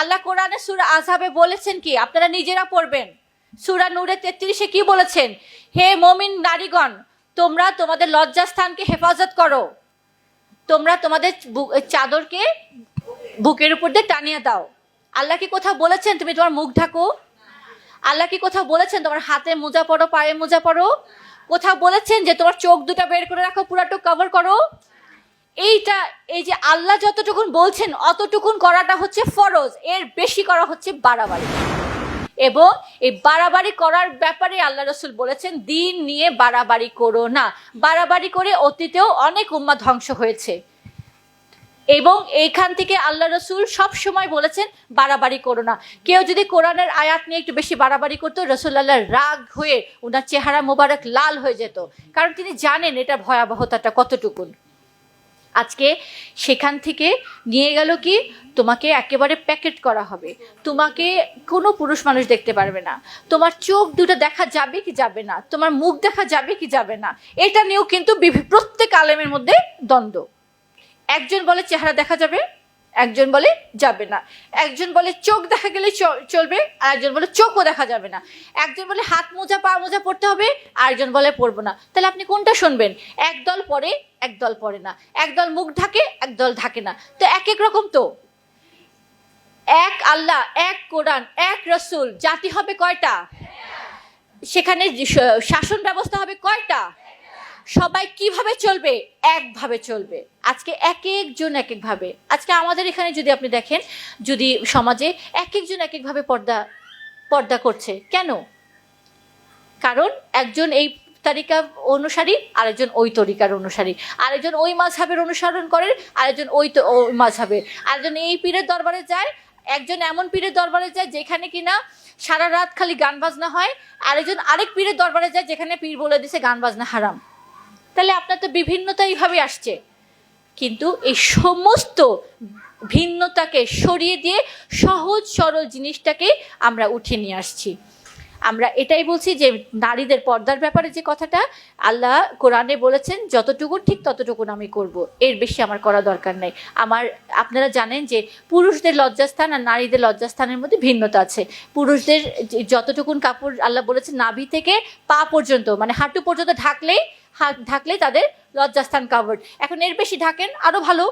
আল্লাহ কোরআনে সুরা আজহাবে বলেছেন কি? আপনারা নিজেরা পড়বেন। সুরা নূরে তেত্রিশে কি বলেছেন? হে মমিন নারীগণ, তোমরা তোমাদের লজ্জাস্থানকে হেফাজত করো। তোমরা তোমাদের চাদরকে বুকের উপর দিয়ে টানিয়ে দাও। আল্লাহ কি কোথাও বলেছেন? তুমি তোমার মুখ ঢাকো। আল্লাহ কি কোথাও বলেছেন? তোমার হাতে মোজা পড়ো পায়ে মোজা পড়ো কোথাও বলেছেন যে, তোমার চোখ দুটা বের করে রাখো, পুরাটুক কভার করো। এইটা, এই যে আল্লাহ যতটুকুন বলছেন, অতটুকুন করাটা হচ্ছে ফরজ। এর বেশি করা হচ্ছে বাড়াবাড়ি। এবং এই বাড়াবাড়ি করার ব্যাপারে আল্লাহ রসুল বলেছেন, দিন নিয়ে বাড়াবাড়ি করো না। বাড়াবাড়ি করে অতীতেও অনেক উম্মা ধ্বংস হয়েছে। এবং এইখান থেকে আল্লাহ রসুল সব সময় বলেছেন, বাড়াবাড়ি করো না। কেউ যদি কোরআনের আয়াত নিয়ে একটু বেশি বাড়াবাড়ি করতো রসুল্লাহ রাগ হয়ে ওনার চেহারা মোবারক লাল হয়ে যেত। কারণ তিনি জানেন এটা ভয়াবহতাটা কতটুকুন। আজকে সেখান থেকে নিয়ে গেল কি? তোমাকে একেবারে প্যাকেট করা হবে। তোমাকে কোনো পুরুষ মানুষ দেখতে পারবে না। তোমার চোখ দুটো দেখা যাবে কি যাবে না? তোমার মুখ দেখা যাবে কি যাবে না? এটা নিয়েও কিন্তু প্রত্যেক আলেমের মধ্যে দ্বন্দ্ব। একজন বলে চেহারা দেখা যাবে একজন বলে যাবে না। একজন বলে চোখ দেখা গেলে চলবে, আর একজন বলে চোখও দেখা যাবে না। একজন বলে হাত মোজা, পা মোজা পড়তে হবে, আর একজন বলে পড়ব না। তাহলে আপনি কোনটা শুনবেন? একদল পরে একদল পড়ে না। একদল মুখ ঢাকে একদল ঢাকে না। তো এক এক রকম তো। এক আল্লাহ, এক কোরআন, এক রসুল। জাতি হবে কয়টা? সেখানে শাসন ব্যবস্থা হবে কয়টা? সবাই কীভাবে চলবে? একভাবে চলবে। আজকে এক একজন এক একভাবে। আজকে আমাদের এখানে যদি আপনি দেখেন, যদি সমাজে এক একজন এক একভাবে পর্দা পর্দা করছে, কেন? কারণ একজন এই তারিকা অনুসারী, আরেকজন ওই তরিকার অনুসারী। আরেকজন ওই মাঝহাবের অনুসরণ করেন আরেকজন ওই মাঝহাবের। আরেকজন এই পীরের দরবারে যায়, একজন এমন পীরের দরবারে যায় যেখানে কিনা সারা রাত খালি গান বাজনা হয়, আরেকজন আরেক পীরের দরবারে যায় যেখানে পীর বলে দিছে গান বাজনা হারাম। তাহলে আপনার তো বিভিন্নতা এইভাবে আসছে। কিন্তু এই সমস্ত ভিন্নতাকে সরিয়ে দিয়ে সহজ সরল জিনিসটাকে আমরা উঠিয়ে নিয়ে আসছি। আমরা এটাই বলছি যে নারীদের পর্দার ব্যাপারে যে কথাটা, আল্লাহ কোরআনে বলেছেন, যতটুকু ঠিক ততটুকুন আমি করব। এর বেশি আমার করা দরকার নেই। আমার, আপনারা জানেন যে পুরুষদের লজ্জাস্থান আর নারীদের লজ্জাস্থানের মধ্যে ভিন্নতা আছে। পুরুষদের যতটুকুন কাপড় আল্লাহ বলেছেন, নাভি থেকে পা পর্যন্ত মানে হাঁটু পর্যন্ত ঢাকলেই ঢাকলেই তাদের লজ্জাস্থান কাভার্ড এখন এর বেশি ঢাকেন আরও ভালো,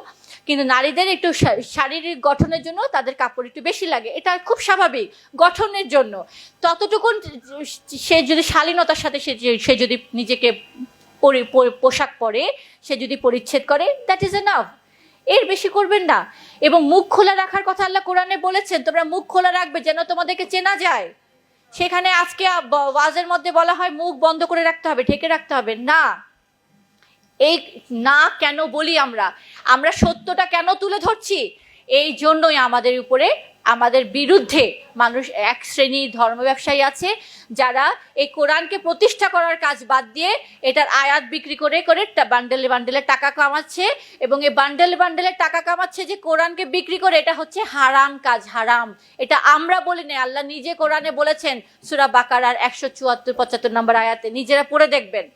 কিন্তু নারীদের একটু শারীরিক গঠনের জন্য তাদের কাপড় একটু বেশি লাগে। এটা খুব স্বাভাবিক গঠনের জন্য। ততটুকুন সে যদি শালীনতার সাথে সে সে যদি নিজেকে পোশাক পরে, সে যদি পরিচ্ছেদ করে দ্যাট ইজ এনাফ এর বেশি করবেন না। এবং মুখ খোলা রাখার কথা আল্লাহ কোরআনে বলেছেন, তোমরা মুখ খোলা রাখবে যেন তোমাদেরকে চেনা যায়। সেখানে আজকে ওয়াজের মধ্যে বলা হয় মুখ বন্ধ করে রাখতে হবে, ঢেকে রাখতে হবে। না। এই না কেন বলি আমরা? আমরা সত্যটা কেন তুলে ধরছি? এই জন্যই আমাদের উপরে আমাদের বিরুদ্ধে মানুষ এক শ্রেণির ধর্ম ব্যবসায়ী আছে, যারা এই কোরআনকে প্রতিষ্ঠা করার কাজ বাদ দিয়ে এটার আয়াত বিক্রি করে করে বান্ডেলে বান্ডেলে টাকা কামাচ্ছে এবং এই বান্ডেলে বান্ডেলে টাকা কামাচ্ছে যে কোরআনকে বিক্রি করে, এটা হচ্ছে হারাম কাজ, হারাম। এটা আমরা বলি না আল্লাহ নিজে কোরআনে বলেছেন, সুরা বাকারার একশো চুয়াত্তর, পঁচাত্তর নম্বর আয়াতে, নিজেরা পড়ে দেখবেন।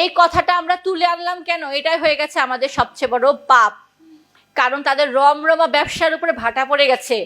এই কথাটা আমরা তুলে আনলাম কেন? এটাই হয়ে গেছে আমাদের সবচেয়ে বড় পাপ। কারণ তাদের রমরমা ব্যবসার উপরে ভাটা পড়ে গেছে।